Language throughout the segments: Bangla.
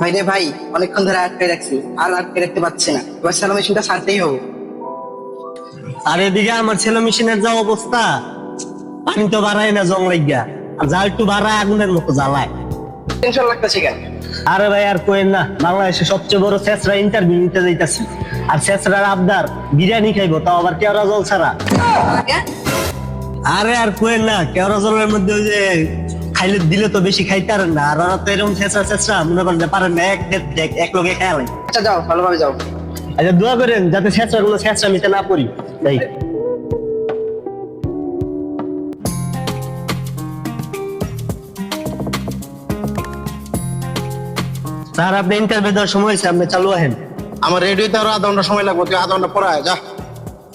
ভাই রে ভাই অনেকক্ষণ ধরে আটকে রাখছি আর আটকে রাখতে পারছি না। এবার সেলো মেশিনটা ছাড়তেই হবে। আর এদিকে আমার ছেলে মেশিনের যা অবস্থা পানি তো বাড়ায় না জং লাগিয়া। আর যা একটু বাড়ায় আগুনের মতো জ্বালায়। টেনশন লাগতেছে কেন? আরে ভাই আর কোয়েন না বাংলাদেশে সবচেয়ে বড় শেষরা ইন্টারভিউ নিতে যাইতাছি। আর শেষরার আবদার বিরিয়ানি খাইবো তাও আবার কেওড়া জল ছাড়া। আরে আর কোয়েন না কেওড়া জলের মধ্যে ওই যে খাইলে দিলে তো বেশি খাইতে পারেন না। আর ওরা তো এরকম শেষরা শেষরা মনে করেন যে পারেন না এক এক- এক- এক লোকে খেয়াল আচ্ছা যাও ভালোভাবে যাও। আচ্ছা দোয়া করেন যাতে শেষরা গুলো শেষরা মিতে না পড়ি। তাই স্যার আপনি ইন্টারভিউ দেওয়ার সময় হয়েছে আপনি চালু আহেন। আমার রেডিওতে আরও আধা ঘণ্টা সময় লাগবে তুই আধা ঘণ্টা পরে আয়, যা।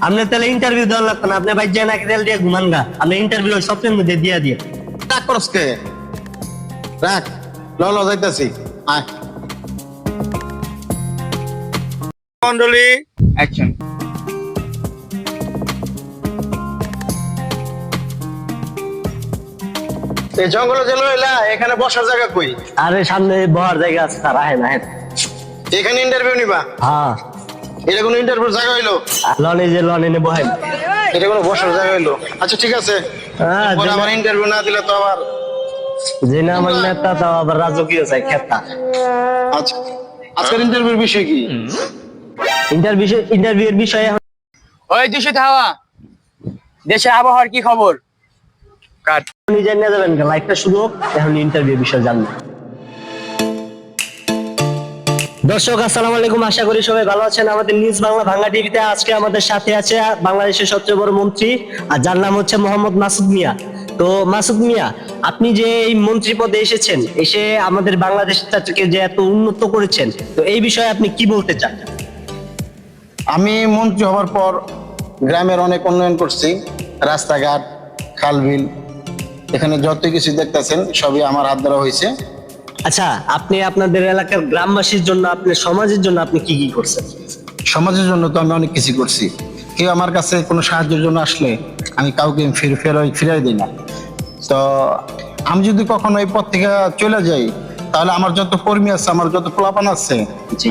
আপনি তাহলে ইন্টারভিউ দেওয়ার লাগতো না আপনি বাইর যায় নাকি তেল দিয়ে ঘুমান গা। আপনি ইন্টারভিউ সবচেয়ে মধ্যে দিয়ে দিয়ে। রাখ করস কে? রাখ ল ল যাইতাছি। আয়। মন্ডলী। অ্যাকশন এই জঙ্গলে যে লইলা এখানে বসার জায়গা কই? আরে সামনে বহার জায়গা আছে আহেন আহেন। এখানে ইন্টারভিউ নিবা? হ্যাঁ। এটা কোনো ইন্টারভিউ জায়গা হইল? লনে যে লনে নে বহেন এটা কোনো বসার জায়গা হইল? আচ্ছা ঠিক আছে। হ্যাঁ, ইন্টারভিউ না দিলে তো আবার যে না আমার নেতা তাও আবার রাজকীয় চাই খেতা। আচ্ছা আজকের ইন্টারভিউর বিষয় কি? ইন্টারভিউ ইন্টারভিউর বিষয়ে ওই দূষিত হাওয়া। দেশের আবহাওয়ার কি খবর? কাট নিজে নিয়ে যাবেন লাইফটা শুরু হোক এখন ইন্টারভিউ বিষয়ে জানবেন দর্শক, আসসালাম আলাইকুম। আশা করি সবাই ভালো আছেন। আমাদের নিউজ বাংলা ভাঙ্গা টিভিতে আজকে আমাদের সাথে আছে বাংলাদেশের সবচেয়ে বড় মন্ত্রী, আর যার নাম হচ্ছে মোহাম্মদ মাসুদ মিয়া। তো মাসুদ মিয়া, আপনি যে এই মন্ত্রী পদে এসেছেন, এসে আমাদের বাংলাদেশটাকে যে এত উন্নত করেছেন, তো এই বিষয়ে আপনি কি বলতে চান? আমি মন্ত্রী হওয়ার পর গ্রামের অনেক উন্নয়ন করছি। রাস্তাঘাট খালবিল এখানে যত কিছু দেখতেছেন, সবই আমার হাত দ্বারা হয়েছে। আচ্ছা আপনি আপনাদের এলাকার গ্রামবাসীর জন্য আপনার সমাজের জন্য আপনি কি কি করছেন? সমাজের জন্য তো আমি অনেক কিছু করছি। কেউ আমার কাছে কোনো সাহায্যের জন্য আসলে আমি কাউকে ফিরে ফেরাই ফিরাই দিই না। তো আমি যদি কখনো এই পথ থেকে চলে যাই তাহলে আমার যত কর্মী আছে আমার যত পোলাপান আছে।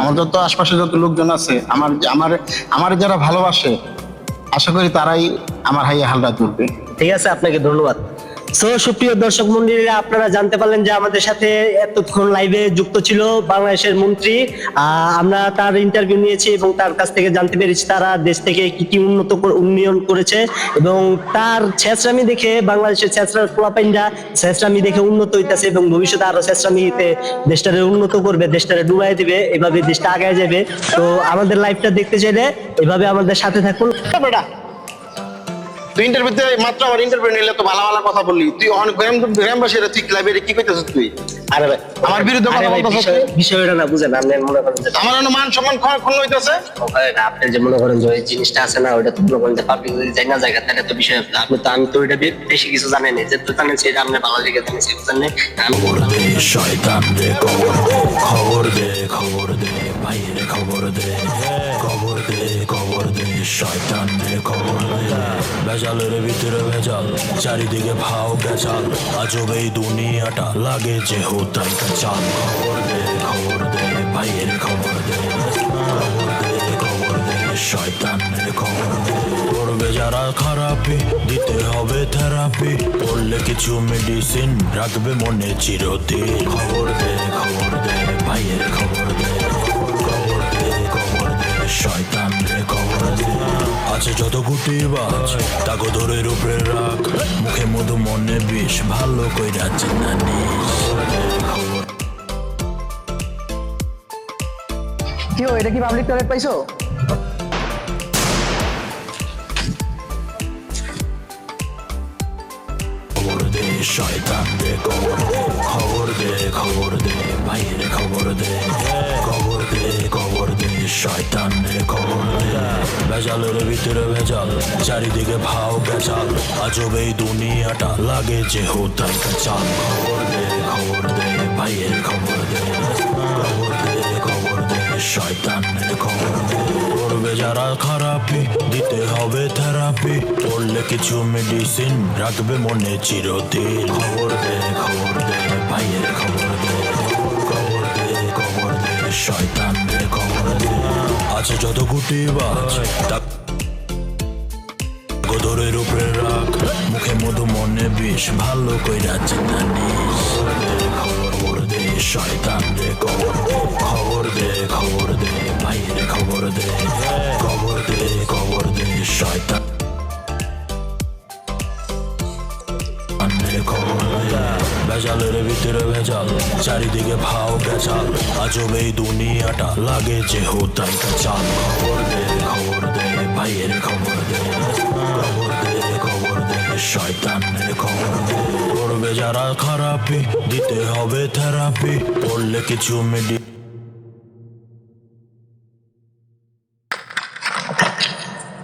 আমার যত আশপাশে যত লোকজন আছে আমার আমার আমার যারা ভালোবাসে আশা করি তারাই আমার হাইয়া হালটা তুলবে। ঠিক আছে আপনাকে ধন্যবাদ। সো সুপ্রিয় দর্শক মন্ডলীরা, আপনারা জানতে পারলেন যে আমাদের সাথে এতক্ষণ লাইভে যুক্ত ছিল বাংলাদেশের মন্ত্রী। আমরা তার ইন্টারভিউ নিয়েছি এবং তার কাছ থেকে জানতে পেরেছি তারা দেশ থেকে কি কি উন্নত উন্নয়ন করেছে এবং তার ছেঁচড়ামি দেখে বাংলাদেশের ছেঁচড়ার পোলাপাইনরা ছেঁচড়ামি দেখে উন্নত হইতেছে এবং ভবিষ্যতে আরও ছেঁচড়ামিতে দেশটারে উন্নত করবে, দেশটারে ডুবাই দিবে, এভাবে দেশটা আগায় যাবে। তো আমাদের লাইভটা দেখতে চাইলে এভাবে আমাদের সাথে থাকুন। তুই ইন্টারভিউতে মাত্র আমার ইন্টারভিউ নিলে তো ভালো ভালো কথা বললি। তুই অনেক গ্রাম গ্রামবাসীরা তুই লাইব্রেরি কি করতেছিস তুই? আরে ভাই আমার বিরুদ্ধে কথা বলতেছিস বিষয়টা না বুঝেন আপনি মনে করেন যে আমার অন্য মান সম্মান ক্ষয় ক্ষুণ্ণ হইতেছে? না, আপনি যে মনে করেন যে ওই জিনিসটা আছে না ওইটা তো মনে করেন যে পাবলিক যদি যাই না জায়গা তাহলে তো বিষয় আপনি তো আমি তো ওইটা বেশি কিছু জানেন না। যে তো জানেন সেটা আপনি ভালো লেগে জানেন সেটা জানেন আমি বললাম শয়তান খবর দে খবর দে খবর দে ভাইয়ের খবর দে খবর দে শয়তান রে খবর ভেজালের ভিতরে ভেজাল, চারিদিকে ভাও গেছাল আজব এই দুনিয়াটা লাগে যে হোতাই চাল। খবর দে খবর দে, ভাইয়ের খবর দে। খবর দে খবর দে, শয়তান খবর দে করবে যারা খারাপি, দিতে হবে থেরাপি। পড়লে কিছু মেডিসিন রাখবে মনে চিরদিন। খবর দে খবর দে, ভাইয়ের খবর দে খবর দে খবর দে, শয়তান আছে যত গুটি বাজ, তাকে ধরে উপরে রাখ। মুখে মধু, মনে বিষ, ভালো কইরা চিনা নিস। কি এটা কি পাবলিক টয়লেট পাইছো? শয়তান দে খবর দে খবর দে খবর দে ভাইয়ের খবর দে। খবর দে খবর দে শয়তান দে খবর দে। ভেজালের ভিতরে ভেজাল, চারিদিকে ভাও গেছাল আজব এই দুনিয়াটা লাগে যে হোতাই চাল খবর দে খবর দে ভাইয়ের খবর দে। খবর দে। শয়তান করবে যারা খারাপি, দিতে হবে থেরাপি। পড়লে কিছু মেডিসিন রাখবে মনে চিরদিন। খবর দে খবর দে, ভাইয়ের খবর দে খবর দে খবর দে, শয়তান খবর দে। আছে যত গুটি বা গদরের উপরে রাখ। মুখে মধু মনে বিষ, ভালো কইরা চিন্তা নিস। শয়তান রে, খবর দে খবর দে খবর দে ভাইরে খবর দে খবর দে খবর দে, শয়তান দে। ভেজালের ভিতরে ভেজাল, চারিদিকে ভাও গেছাল আজব এই দুনিয়াটা লাগে যে হোতাই চাল। খবর দে খবর দে ভাইয়ের খবর দে। খবর শয়তান খবর করবে যারা খারাপি দিতে হবে থেরাপি পড়লে কিছু মেডি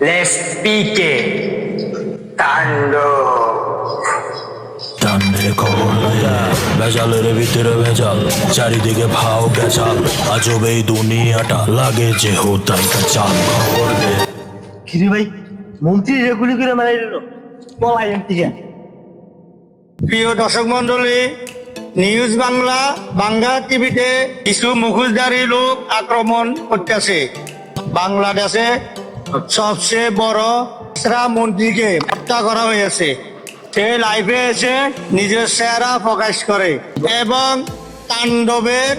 লেটস পিকে তাণ্ডব খবর ভেজালের ভিতরে ভেজাল চারিদিকে ভাও গেছাল আজব এই দুনিয়াটা লাগে যে হোতাই চাল। খবর কিরে ভাই মন্ত্রী রেগুলি করে মানে পলাই থেকে প্রিয় দর্শক মন্ডলী নিউজ বাংলা বাংলা টিভিতে কিছু মুখোশধারী লোক আক্রমণ করতেছে। বাংলাদেশে সবচেয়ে বড় মন্ত্রীকে হত্যা করা হয়েছে। সে লাইভে এসে নিজের চেহারা প্রকাশ করে এবং তাণ্ডবের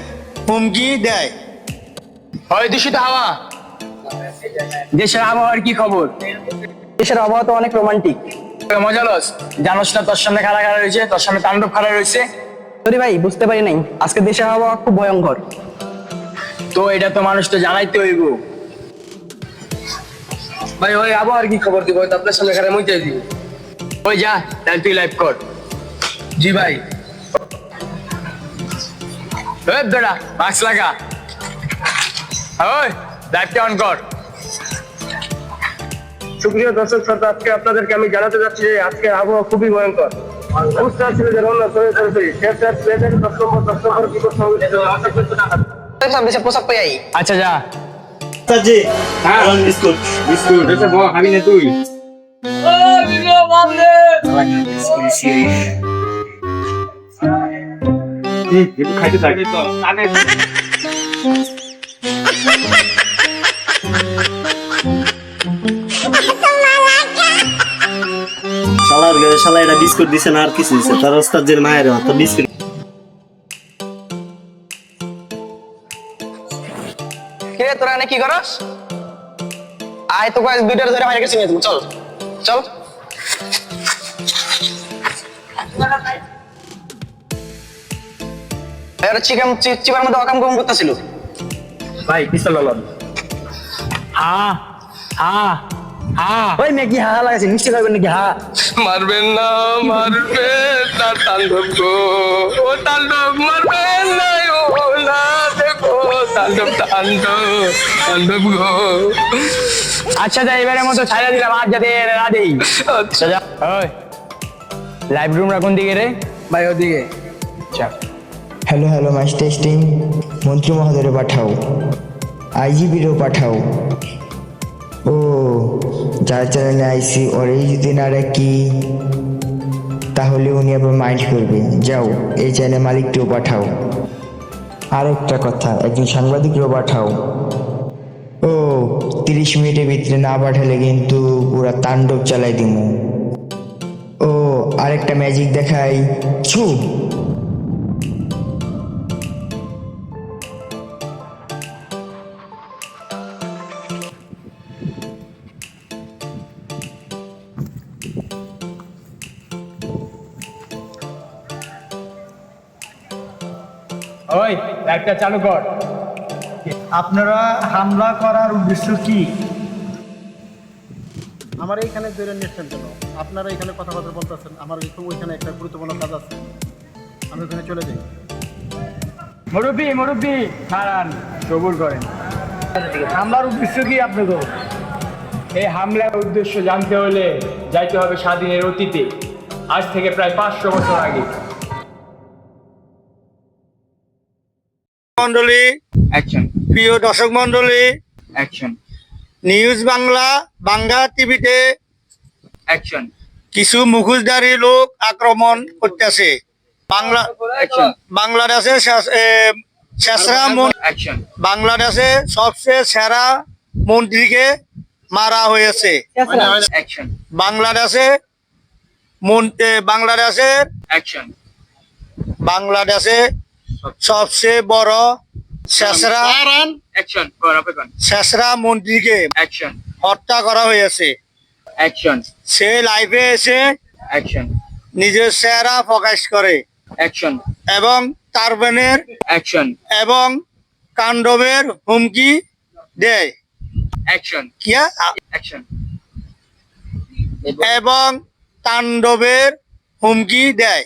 হুমকি দেয়। হয় দূষিত হাওয়া। দেশের আবহাওয়ার কি খবর? দেশের আবহাওয়া তো অনেক রোমান্টিক মজা লস। জানোস না তোর সামনে খাড়া খাড়া রয়েছে তোর সামনে তাণ্ডব খাড়া রয়েছে? সরি ভাই বুঝতে পারি নাই। আজকে খুব ভয়ঙ্কর। তো এটা তো মানুষ তো জানাইতে হইব। ভাই ওই আবহাওয়ার কি খবর দিব? তো আপনার সামনে খাড়া মুইতে দিব ওই যা তাহলে তুই লাইভ কর। জি ভাই। ওই বেটা মাস্ক লাগা। ওই লাইভটা অন কর। সুপ্রিয় দর্শক শ্রোতা আজকে আপনাদেরকে আমি জানাতে যাচ্ছি যে আজকে আবহাওয়া খুবই ভয়ঙ্কর উৎসাহ ছিল যে রওনা সরে সরে শেষ শেষ প্লেনের দশ নম্বর দশ নম্বর কি করতে হবে পোশাক পাই আচ্ছা যা শালার শালা এটা বিস্কুট দিছে না আর কিছু দিছে। তার ওস্তাদ যে মায়ের তো বিস্কুট। কিরে তোরা এনে কি করস? আয় তো কয়েক দুইটার ধরে কাছে নিয়ে যাব চল। চল। এর চিকেন চিপার মধ্যে অকাম কম করতেছিল। ভাই পিস্তল লাগান হা হা হা। ওই মেয়ে হা লাগাইছে। মিষ্টি খাবেন নাকি হা? মারবেন না মারবে না তাণ্ডব গো। ও তাণ্ডব মারবেন না ও না দেখো তাণ্ডব তাণ্ডব তাণ্ডব গো। আচ্ছা যা এবারের মতো ছাড়া দিলাম আর যাতে রাধেই আচ্ছা। যা ওই লাইভ রুমরা কোন দিকে রে? ভাই ওদিকে। আচ্ছা হ্যালো হ্যালো মাইস টেস্টিং। মন্ত্রী মহোদয় পাঠাও। আইজিবিরও পাঠাও। ও, যার চ্যানেলে আইসি ওরই যদি না রাখি তাহলে উনি আবার মাইন্ড করবে। যাও, এই চ্যানেল মালিকটিও পাঠাও। আর একটা কথা, একজন সাংবাদিকও পাঠাও। ও, তিরিশ মিনিটের ভিতরে না পাঠালে কিন্তু পুরা তাণ্ডব চালাই দিমু। ও, আরেকটা ম্যাজিক দেখাই। ছু! ওই লাইভটা চালু কর। আপনারা হামলা করার উদ্দেশ্য কি? আমার এইখানে ধরে নিচ্ছেন কেন? আপনারা এখানে কথাবার্তা বলতেছেন আমার একটু ওইখানে একটা গুরুত্বপূর্ণ কাজ আছে। আমি ওখানে চলে যাই। মুরব্বি মুরব্বি খারান সবুর করেন। হামলার উদ্দেশ্য কি আপনাদের? এই হামলার উদ্দেশ্য জানতে হলে যাইতে হবে স্বাধীনের অতীতে। আজ থেকে প্রায় পাঁচশো বছর আগে। মন্ডলী অ্যাকশন প্রিয় দর্শক মন্ডলী অ্যাকশন নিউজ বাংলা বাংলা টিভিতে অ্যাকশন কিছু মুখোশধারী লোক আক্রমণ করতেছে। বাংলা বাংলাদেশে শেষরা বাংলাদেশে সবচেয়ে সেরা মন্ত্রীকে মারা হয়েছে। বাংলাদেশে বাংলাদেশের বাংলাদেশে সবচেয়ে বড় শেষরা শেষরা মন্ত্রীকে হত্যা করা হয়েছে। সে লাইভে এসে নিজের চেহারা প্রকাশ করে। এবং অ্যাকশন এবং কাণ্ডবের হুমকি দেয়। এবং তাণ্ডবের হুমকি দেয়।